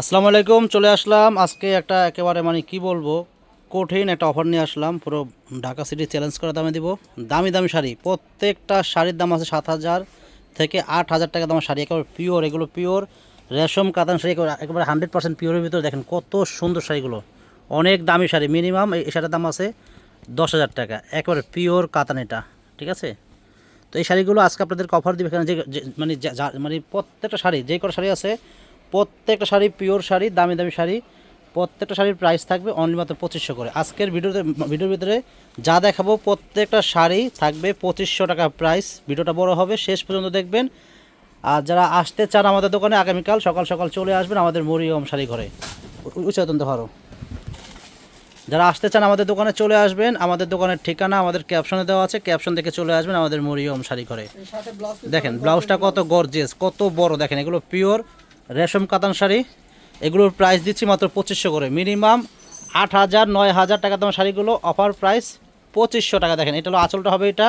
আসসালামু আলাইকুম, চলে আসলাম। আজকে একটা একেবারে মানে কি বলব, কঠিন একটা অফার নিয়ে আসলাম। পুরো ঢাকা সিটি চ্যালেঞ্জ করে দামে দিব। দামি দামি শাড়ি। প্রত্যেকটা শাড়ির দাম আছে সাত হাজার থেকে আট হাজার টাকা দামের শাড়ি। একেবারে পিওর এগুলো পিওর রেশম কাতান শাড়ি, একেবারে- হান্ড্রেড পার্সেন্ট পিওরের ভিতরে দেখেন কত সুন্দর শাড়িগুলো। অনেক দামি শাড়ি মিনিমাম এই শাড়ির দাম আছে দশ হাজার টাকা। একেবারে পিওর কাতান এটা, ঠিক আছে? তো এই শাড়িগুলো আজকে আপনাদেরকে অফার দিবে। এখানে যে মানে মানে প্রত্যেকটা শাড়ি, যে কটা শাড়ি আছে প্রত্যেকটা শাড়ি পিওর শাড়ি দামি দামি শাড়ি প্রত্যেকটা শাড়ির প্রাইস থাকবে অনলি মাত্র পঁচিশশো করে। আজকের ভিডিওতে ভিডিওর ভিতরে যা দেখাবো প্রত্যেকটা শাড়ি থাকবে পঁচিশশো টাকা প্রাইস ভিডিওটা বড় হবে শেষ পর্যন্ত দেখবেন। আর যারা আসতে চান আমাদের দোকানে আগামীকাল সকাল সকাল চলে আসবেন আমাদের মরিয়ম শাড়ি ঘরে। উচ্চতন্ত হারো যারা আসতে চান আমাদের দোকানে চলে আসবেন আমাদের দোকানের ঠিকানা আমাদের ক্যাপশনে দেওয়া আছে ক্যাপশন দেখে চলে আসবেন আমাদের মরিয়ম শাড়ি ঘরে। দেখেন ব্লাউজটা কত গর্জিয়াস কত বড় দেখেন এগুলো পিওর রেশম কাতান শাড়ি। এগুলোর প্রাইস দিচ্ছি মাত্র পঁচিশশো করে। মিনিমাম আট হাজার, নয় হাজার টাকা দাম শাড়িগুলো অফার প্রাইস পঁচিশশো টাকা। দেখেন, এটা হলো আঁচলটা হবে এটা।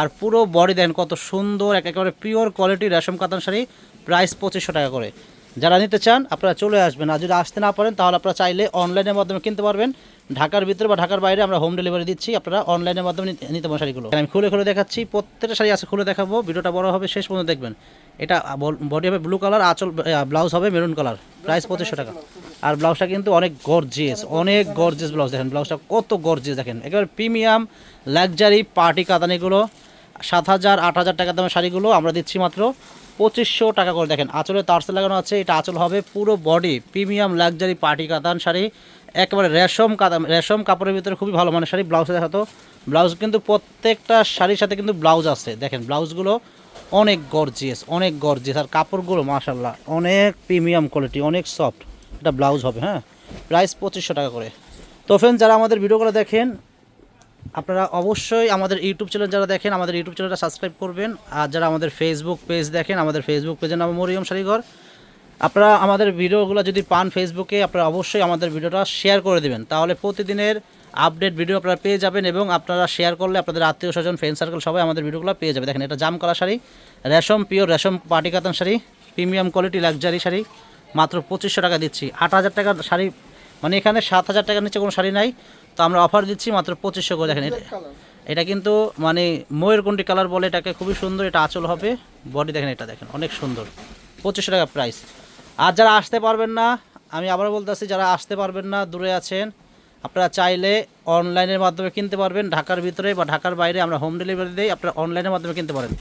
আর পুরো বডি দেখেন কত সুন্দর, এক একেবারে পিওর কোয়ালিটি রেশম কাতান শাড়ি। প্রাইস পঁচিশশো টাকা করে। যারা নিতে চান, আপনারা চলে আসবেন। আর যদি আসতে না পারেন, তাহলে আপনারা চাইলে অনলাইনের মাধ্যমে কিনতে পারবেন। ঢাকার ভিতরে বা ঢাকার বাইরে আমরা হোম ডেলিভারি দিচ্ছি। আপনারা অনলাইনের মাধ্যমে নিতে- পারেন শাড়িগুলো। আমি খুলে খুলে দেখাচ্ছি। প্রত্যেকটা শাড়ি আছে, খুলে দেখাবো। ভিডিওটা বড় হবে, শেষ পর্যন্ত দেখবেন। এটা বডি হবে ব্লু কালার আঁচল ব্লাউজ হবে মেরুন কালার প্রাইস পঁচিশশো টাকা। আর ব্লাউজটা কিন্তু অনেক গর্জিয়াস অনেক গর্জিয়াস ব্লাউজ দেখেন ব্লাউজটা কত গর্জিয়াস দেখেন। একেবারে প্রিমিয়াম লাক্সারি পার্টি কাতানিগুলো সাত হাজার, আট হাজার টাকার দামের শাড়িগুলো আমরা দিচ্ছি মাত্র। পঁচিশশো টাকা করে। দেখেন, আঁচলে তারসে লাগানো আছে। এটা আঁচল হবে পুরো বডি, প্রিমিয়াম লাক্সারি পার্টি কাতান শাড়ি। একেবারে রেশম কাতান, রেশম কাপড়ের ভিতরে খুবই ভালো মানের শাড়ি, ব্লাউজে দেখাতো ব্লাউজ কিন্তু প্রত্যেকটা শাড়ির সাথে কিন্তু ব্লাউজ আছে। দেখেন, ব্লাউজগুলো অনেক গর্জিয়াস অনেক গর্জিয়াস আর কাপড়গুলো মাশাল্লাহ অনেক প্রিমিয়াম কোয়ালিটি অনেক সফট এটা ব্লাউজ হবে হ্যাঁ? প্রাইস পঁচিশশো টাকা করে। তো ফ্রেন্ড যারা আমাদের ভিডিওগুলো দেখেন আপনারা অবশ্যই আমাদের ইউটিউব চ্যানেল যারা দেখেন, আমাদের ইউটিউব চ্যানেলটা সাবস্ক্রাইব করবেন। আর যারা আমাদের ফেসবুক পেজ দেখেন, আমাদের ফেসবুক পেজের নাম মরিয়ম শাড়িঘর আপনারা আমাদের ভিডিওগুলো যদি পান ফেসবুকে আপনারা অবশ্যই আমাদের ভিডিওটা শেয়ার করে দেবেন। তাহলে প্রতিদিনের আপডেট ভিডিও আপনারা পেয়ে যাবেন এবং আপনারা শেয়ার করলে আপনাদের আত্মীয় স্বজন ফ্রেন্ড সার্কেল সবাই আমাদের ভিডিওগুলো পেয়ে যাবে। দেখেন, এটা জাম কালার শাড়ি, রেশম পিওর রেশম পাটি কাতান sari, premium quality luxury sari, মাত্র পঁচিশশো টাকা দিচ্ছি। আট হাজার টাকার শাড়ি মানে এখানে সাত হাজার টাকার নিচে কোনো শাড়ি নাই। তো আমরা অফার দিচ্ছি মাত্র পঁচিশশো করে। দেখেন এটা এটা কিন্তু মানে ময়ূরকণ্ঠী কালার বলে এটাকে খুবই সুন্দর এটা আঁচল হবে। বডি দেখেন এটা দেখেন অনেক সুন্দর। পঁচিশশো টাকা প্রাইস আর যারা আসতে পারবেন না আমি আবার বলতেছি যারা আসতে পারবেন না দূরে আছেন আপনারা চাইলে অনলাইনের মাধ্যমে কিনতে পারবেন। ঢাকার ভিতরে বা ঢাকার বাইরে আমরা হোম ডেলিভারি দিই আপনারা অনলাইনের মাধ্যমে কিনতে পারেন।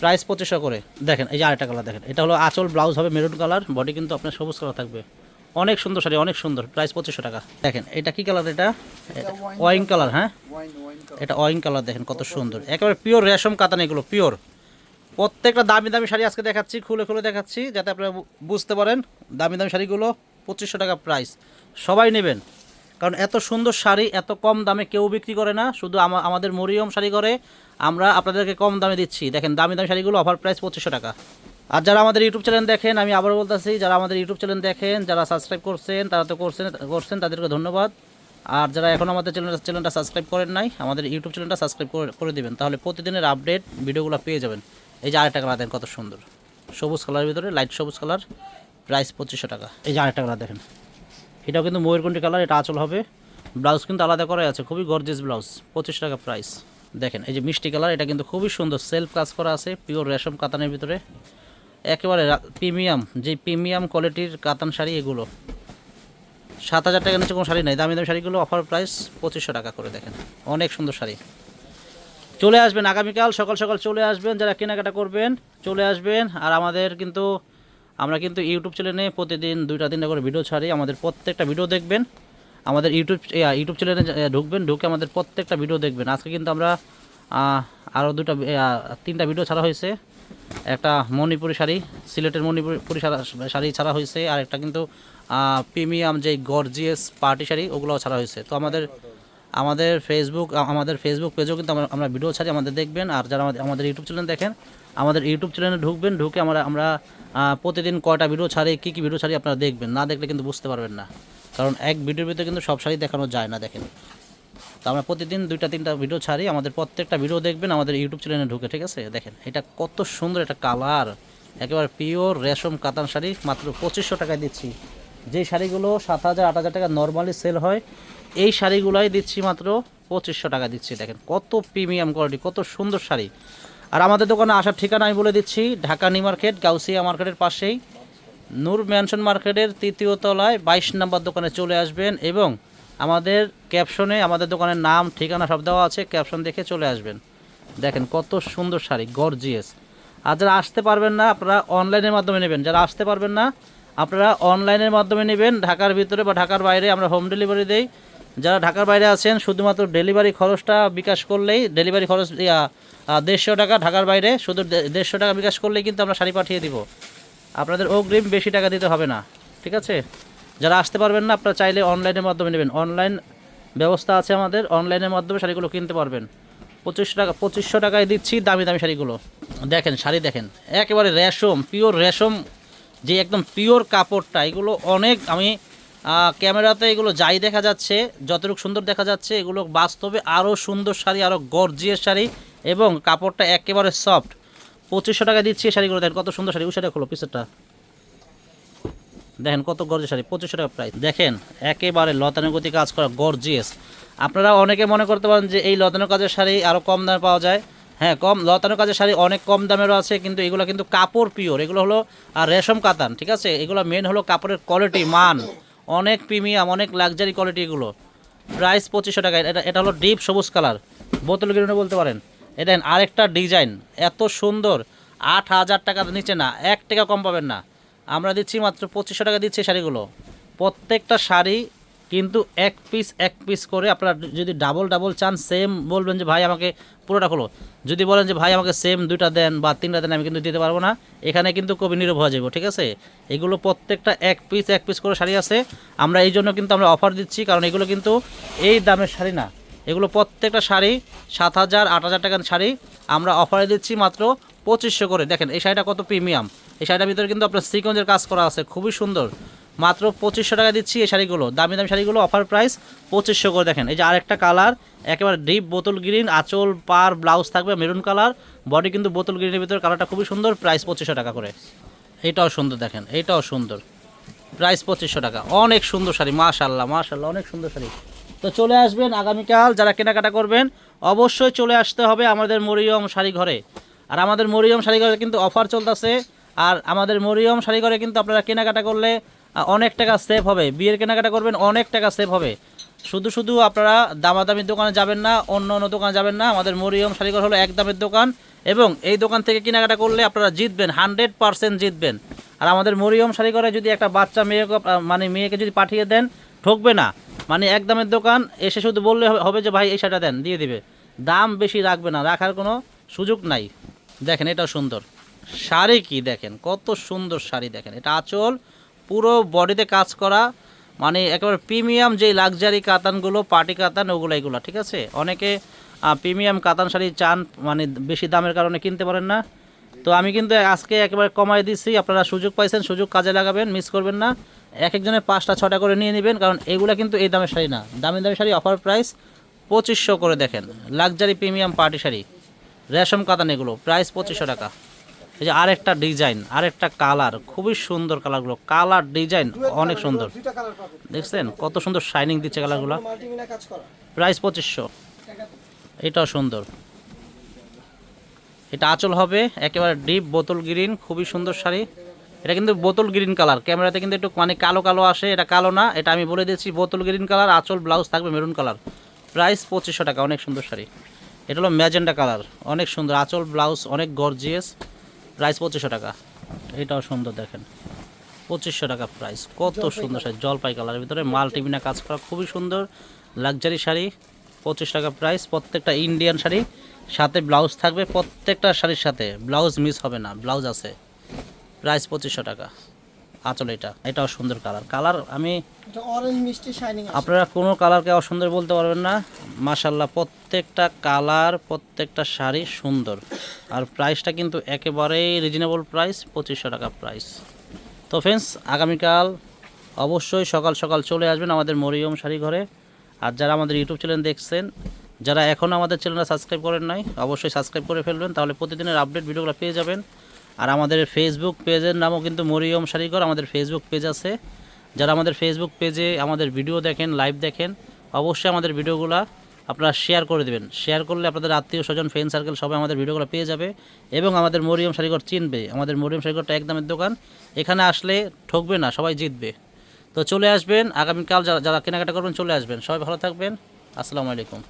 প্রাইস পঁচিশশো করে। দেখেন এই যে আরেকটা কালার দেখেন এটা হলো আঁচল ব্লাউজ হবে মেরুন কালার বডি কিন্তু আপনার সবুজ কালার থাকবে। অনেক সুন্দর শাড়ি অনেক সুন্দর। প্রাইস পঁচিশশো টাকা। দেখেন এটা কি কালার এটা? ওয়াইন কালার হ্যাঁ? এটা ওয়াইন কালার দেখেন কত সুন্দর। একেবারে পিওর রেশম কাতান এগুলো পিওর প্রত্যেকটা দামি দামি শাড়ি আজকে দেখাচ্ছি খুলে খুলে দেখাচ্ছি যাতে আপনারা বুঝতে পারেন দামি দামি শাড়িগুলো পঁচিশশো টাকা প্রাইস সবাই নেবেন। কারণ এত সুন্দর শাড়ি এত কম দামে কেউ বিক্রি করে না শুধু আমা- আমাদের মরিয়ম শাড়ি করে। আমরা আপনাদেরকে কম দামে দিচ্ছি। দেখেন দামি দামি শাড়িগুলো অফার প্রাইস পঁচিশশো টাকা। আর যারা আমাদের ইউটিউব চ্যানেল দেখেন, আমি আবার বলতেছি, যারা আমাদের ইউটিউব চ্যানেল দেখেন, যারা সাবস্ক্রাইব করছেন, তারা তো করছেন করছেন, তাদেরকে ধন্যবাদ। আর যারা এখন আমাদের চ্যানেল চ্যানেলটা সাবস্ক্রাইব করেন নাই, আমাদের ইউটিউব চ্যানেলটা সাবস্ক্রাইব করে দেবেন, তাহলে প্রতিদিনের আপডেট ভিডিওগুলো পেয়ে যাবেন। এই যে আরেকটা কালার কত সুন্দর। সবুজ কালারের ভিতরে লাইট সবুজ কালার প্রাইস পঁচিশশো টাকা। এই যে আরেকটা কালার দেখেন, এটাও কিন্তু ময়ূরকণ্ঠী কালার এটা আঁচল হবে। ব্লাউজ কিন্তু আলাদা করাই আছে, খুবই গর্জিয়াস ব্লাউজ পঁচিশ টাকা প্রাইস দেখেন, এই যে মিষ্টি কালার এটা কিন্তু খুবই সুন্দর সেলফ কাজ করা আছে পিওর রেশম কাতানের ভিতরে। একেবারে প্রিমিয়াম, যে প্রিমিয়াম কোয়ালিটির কাতান শাড়ি এগুলো। সাত হাজার টাকার নিচে কোনো শাড়ি নেই, দামি দামি শাড়িগুলো অফার প্রাইস পঁচিশশো টাকা করে দেখেন। অনেক সুন্দর শাড়ি। চলে আসবেন আগামীকাল, সকাল সকাল চলে আসবেন, যারা কেনাকাটা করবেন, চলে আসবেন। আর আমাদের কিন্তু, আমরা কিন্তু ইউটিউব চ্যানেলে প্রতিদিন দুইটা তিনটা করে ভিডিও ছাড়ি, আমাদের প্রত্যেকটা ভিডিও দেখবেন। আমাদের ইউটিউব ইউটিউব চ্যানেলে ঢুকবেন, ঢুকে আমাদের প্রত্যেকটা ভিডিও দেখবেন। আজকে কিন্তু আমরা আরও দুটা তিনটা ভিডিও ছাড়া হয়েছে। একটা মণিপুরি শাড়ি, সিলেটের মণিপুরি শাড়া- ছাড়া হয়েছে, আর একটা কিন্তু প্রিমিয়াম যে গর্জিয়াস পার্টি শাড়ি, ওগুলোও ছাড়া হয়েছে। তো আমাদের আমাদের ফেসবুক আমাদের ফেসবুক পেজেও কিন্তু আমরা আমরা ভিডিও ছাড়ি, আমাদের দেখবেন, আর যারা আমাদের আমাদের ইউটিউব চ্যানেল দেখেন, আমাদের ইউটিউব চ্যানেলে ঢুকবেন, ঢুকে আমরা আমরা প্রতিদিন কয়টা ভিডিও ছাড়ি, কী কী ভিডিও ছাড়ি আপনারা দেখবেন। না দেখলে কিন্তু বুঝতে পারবেন না। কারণ এক ভিডিওর ভিতরে কিন্তু সব শাড়ি দেখানো যায় না, দেখেন। তো আমরা প্রতিদিন দুইটা, তিনটা ভিডিও ছাড়ি, আমাদের প্রত্যেকটা ভিডিও দেখবেন আমাদের ইউটিউব চ্যানেলে ঢুকে, ঠিক আছে? দেখেন, এটা কত সুন্দর একটা কালার একেবারে পিওর রেশম কাতান শাড়ি, মাত্র পঁচিশশো টাকায় দিচ্ছি। যে শাড়িগুলো সাত হাজার, আট হাজার টাকা নর্মালি সেল হয়, এই শাড়িগুলাই দিচ্ছি মাত্র পঁচিশশো টাকা দিচ্ছি। দেখেন, কত প্রিমিয়াম কোয়ালিটি কত সুন্দর শাড়ি। আর আমাদের দোকানে আসার ঠিকানা আমি বলে দিচ্ছি, ঢাকা নিউ মার্কেট, গাউসিয়া মার্কেটের পাশেই। নূর ম্যানশন মার্কেটের তৃতীয় তলায় বাইশ নম্বর দোকানে চলে আসবেন এবং আমাদের ক্যাপশনে আমাদের দোকানের নাম, ঠিকানা সব দেওয়া আছে ক্যাপশন দেখে চলে আসবেন। দেখেন কত সুন্দর শাড়ি গর্জিয়াস আর যারা আসতে পারবেন না, আপনারা অনলাইনের মাধ্যমে নেবেন। যারা আসতে পারবেন না, আপনারা অনলাইনের মাধ্যমে নেবেন। ঢাকার ভিতরে বা ঢাকার বাইরে আমরা হোম ডেলিভারি দেই। যারা ঢাকার বাইরে আছেন, শুধুমাত্র ডেলিভারি খরচটা বিকাশ করলেই ডেলিভারি খরচ দেড়শো টাকা ঢাকার বাইরে, শুধু দেড়শো টাকা বিকাশ করলেই কিন্তু আমরা শাড়ি পাঠিয়ে দিব। আপনাদের অগ্রিম বেশি টাকা দিতে হবে না, ঠিক আছে? যারা আসতে পারবেন না, আপনারা চাইলে অনলাইনের মাধ্যমে নেবেন। অনলাইন ব্যবস্থা আছে আমাদের। অনলাইনের মাধ্যমে শাড়িগুলো কিনতে পারবেন। পঁচিশশো টাকা, পঁচিশশো টাকায় দিচ্ছি দামি দামি শাড়িগুলো। দেখেন, শাড়ি দেখেন। একেবারে রেশম পিওর রেশম, যে একদম পিওর কাপড়টা, এগুলো অনেক, আমি ক্যামেরাতে এগুলো যাই দেখা যাচ্ছে, যতটুকু সুন্দর দেখা যাচ্ছে, এগুলো বাস্তবে আরও সুন্দর শাড়ি আরও গর্জিয়াস শাড়ি এবং কাপড়টা একেবারে সফট পঁচিশশো টাকা দিচ্ছি শাড়িগুলো। দেখেন কত সুন্দর শাড়ি। ওই শাড়ি খোলো পিসেরটা দেখেন কত গর্জিয়াস শাড়ি, পঁচিশশো টাকা প্রাইস দেখেন, একেবারে লতানুগতি কাজ করা গর্জিয়াস আপনারা অনেকে মনে করতে পারেন যে এই লতানো কাজের শাড়ি আরও কম দামে পাওয়া যায়। হ্যাঁ কম, লতানো কাজের শাড়ি অনেক কম দামেরও আছে, কিন্তু এগুলো কিন্তু কাপড় পিওর এগুলো হলো আর রেশম কাতান, ঠিক আছে? এগুলো মেন হলো কাপড়ের কোয়ালিটি মান। অনেক প্রিমিয়াম অনেক লাক্সারি কোয়ালিটি এগুলো। প্রাইস পঁচিশশো টাকা, এটা এটা হলো ডিপ সবুজ কালার বোতল গ্রিনে বলতে পারেন। এটা আরেকটা ডিজাইন এত সুন্দর। আট হাজার টাকার নিচে না, এক টাকা কম পাবেন না। আমরা দিচ্ছি মাত্র পঁচিশশো টাকা দিচ্ছি শাড়িগুলো। প্রত্যেকটা শাড়ি কিন্তু এক পিস এক পিস করে আপনারা যদি ডাবল ডাবল চান সেম বলবেন যে, ভাই, আমাকে পুরোটা খোলো। যদি বলেন যে, ভাই, আমাকে সেম দুইটা দেন বা তিনটা দেন, আমি কিন্তু দিতে পারব না। এখানে কিন্তু কবি নীরব হয়ে যাব, ঠিক আছে? এগুলো প্রত্যেকটা এক পিস এক পিস করে শাড়ি আছে। আমরা এই জন্য কিন্তু আমরা অফার দিচ্ছি, কারণ এগুলো কিন্তু এই দামের শাড়ি না। এগুলো প্রত্যেকটা শাড়ি সাত হাজার, আট হাজার টাকার শাড়ি। আমরা অফারে দিচ্ছি মাত্র পঁচিশশো করে। দেখেন, এই শাড়িটা কত প্রিমিয়াম এই শাড়িটার ভিতরে কিন্তু আপনার সিকোয়েন্সের কাজ করা আছে, খুবই সুন্দর। মাত্র পঁচিশশো টাকা দিচ্ছি এই শাড়িগুলো। দামি দামি শাড়িগুলো অফার প্রাইস পঁচিশশো করে। দেখেন, এই যে আরেকটা কালার একেবারে ডিপ বোতল গ্রিন আঁচল পার ব্লাউজ থাকবে মেরুন কালার বডি কিন্তু বোতল গ্রিনের ভিতরে কালারটা খুবই সুন্দর প্রাইস পঁচিশশো টাকা করে। এইটাও সুন্দর, দেখেন, এইটাও সুন্দর। প্রাইস পঁচিশশো টাকা, অনেক সুন্দর শাড়ি মাশাল্লাহ মাশাল্লাহ অনেক সুন্দর শাড়ি। তো চলে আসবেন আগামীকাল, যারা কেনাকাটা করবেন, অবশ্যই চলে আসতে হবে আমাদের মরিয়ম শাড়ি ঘরে। আর আমাদের মরিয়ম শাড়ি ঘরে কিন্তু অফার চলতেছে আর আমাদের মরিয়ম শাড়ি ঘরে কিন্তু আপনারা কেনাকাটা করলে অনেক টাকা সেভ হবে। বিয়ের কেনাকাটা করবেন, অনেক টাকা সেভ হবে। শুধু শুধু আপনারা দামাদামি দোকানে যাবেন না, অন্য অন্য দোকানে যাবেন না। আমাদের মরিয়ম শাড়িঘর হলো এক দামের দোকান এবং এই দোকান থেকে কেনাকাটা করলে আপনারা জিতবেন হান্ড্রেড পারসেন্ট জিতবেন। আর আমাদের মরিয়ম শাড়িঘরে যদি একটা বাচ্চা মেয়েকে মানে মেয়েকে যদি পাঠিয়ে দেন, ঠকবে না। মানে এক দামের দোকান, এসে শুধু বললে হবে যে, ভাই, এই শাড়িটা দেন, দিয়ে দিবে। দাম বেশি রাখবে না, রাখার কোনো সুযোগ নাই। দেখেন, এটাও সুন্দর। শাড়ি কি দেখেন? কত সুন্দর শাড়ি দেখেন। এটা আঁচল, পুরো বডিতে কাজ করা মানে একেবারে প্রিমিয়াম যেই লাক্সারি কাতানগুলো, পার্টি কাতান, ওগুলো এগুলো, ঠিক আছে? অনেকে প্রিমিয়াম কাতান শাড়ি চান মানে বেশি দামের কারণে কিনতে পারেন না। তো আমি কিন্তু আজকে একেবারে কমাই দিচ্ছি আপনারা সুযোগ পাইছেন, সুযোগ কাজে লাগাবেন মিস করবেন না। এক একজনের পাঁচটা ছটা করে নিয়ে নেবেন, কারণ এগুলো কিন্তু এই দামের শাড়ি না। দামি দামি শাড়ি অফার প্রাইস পঁচিশশো করে দেখেন। লাক্সারি প্রিমিয়াম পার্টি শাড়ি, রেশম কাতান এগুলো প্রাইস পঁচিশশো টাকা। এই যে আরেকটা ডিজাইন আরেকটা কালার খুবই সুন্দর কালারগুলো। কালার ডিজাইন অনেক সুন্দর। দেখছেন? কত সুন্দর শাইনিং দিচ্ছে কালারগুলো। প্রাইস পঁচিশশো। এটাও সুন্দর। এটা আঁচল হবে একেবারে ডিপ বোতল গ্রিন খুবই সুন্দর শাড়ি। এটা কিন্তু বোতল গ্রিন কালার ক্যামেরাতে কিন্তু একটু মানে কালো কালো আসে এটা কালো না। এটা আমি বলে দিচ্ছি বোতল গ্রিন কালার আঁচল ব্লাউজ থাকবে মেরুন কালার প্রাইস পঁচিশশো টাকা অনেক সুন্দর শাড়ি। এটা হলো ম্যাজেন্ডা কালার অনেক সুন্দর আঁচল ব্লাউজ অনেক গর্জিয়াস প্রাইস পঁচিশশো টাকা। এটাও সুন্দর দেখেন। পঁচিশশো টাকা প্রাইস। কত সুন্দর শাড়ি জলপাই কালারের ভিতরে মাল্টিমিনা কাজ করা খুবই সুন্দর লাক্সারি শাড়ি পঁচিশ টাকা প্রাইস। প্রত্যেকটা ইন্ডিয়ান শাড়ি সাথে ব্লাউজ থাকবে প্রত্যেকটা শাড়ির সাথে। ব্লাউজ মিস হবে না ব্লাউজ আছে। প্রাইস পঁচিশশো টাকা। আচল এটা এটাও সুন্দর কালার কালার আমি আপনারা কোনো কালারকে অসুন্দর বলতে পারবেন না। মাশাল্লাহ প্রত্যেকটা কালার প্রত্যেকটা শাড়ি সুন্দর। আর প্রাইসটা কিন্তু একেবারেই রিজনেবল প্রাইস পঁচিশশো টাকা প্রাইস তো ফ্রেন্ডস আগামীকাল অবশ্যই সকাল সকাল চলে আসবেন আমাদের মরিয়ম শাড়ি ঘরে। আর যারা আমাদের ইউটিউব চ্যানেল দেখছেন যারা এখনও আমাদের চ্যানেলটা সাবস্ক্রাইব করেন নাই অবশ্যই সাবস্ক্রাইব করে ফেলবেন তাহলে প্রতিদিনের আপডেট ভিডিওগুলো পেয়ে যাবেন। আর আমাদের ফেসবুক পেজের নামও কিন্তু মরিয়ম শাড়িঘর আমাদের ফেসবুক পেজ আছে। যারা আমাদের ফেসবুক পেজে আমাদের ভিডিও দেখেন লাইভ দেখেন, অবশ্যই আমাদের ভিডিওগুলো আপনারা শেয়ার করে দেবেন। শেয়ার করলে আপনাদের আত্মীয় স্বজন ফ্রেন্ড সার্কেল সবাই আমাদের ভিডিওগুলো পেয়ে যাবে এবং আমাদের মরিয়ম শাড়িঘর চিনবে। আমাদের মরিয়ম শাড়িঘরটা একদমের দোকান। এখানে আসলে ঠকবে না, সবাই জিতবে। তো চলে আসবেন, আগামীকাল যারা যারা কেনাকাটা করবেন চলে আসবেন। সবাই ভালো থাকবেন। আসসালামু আলাইকুম।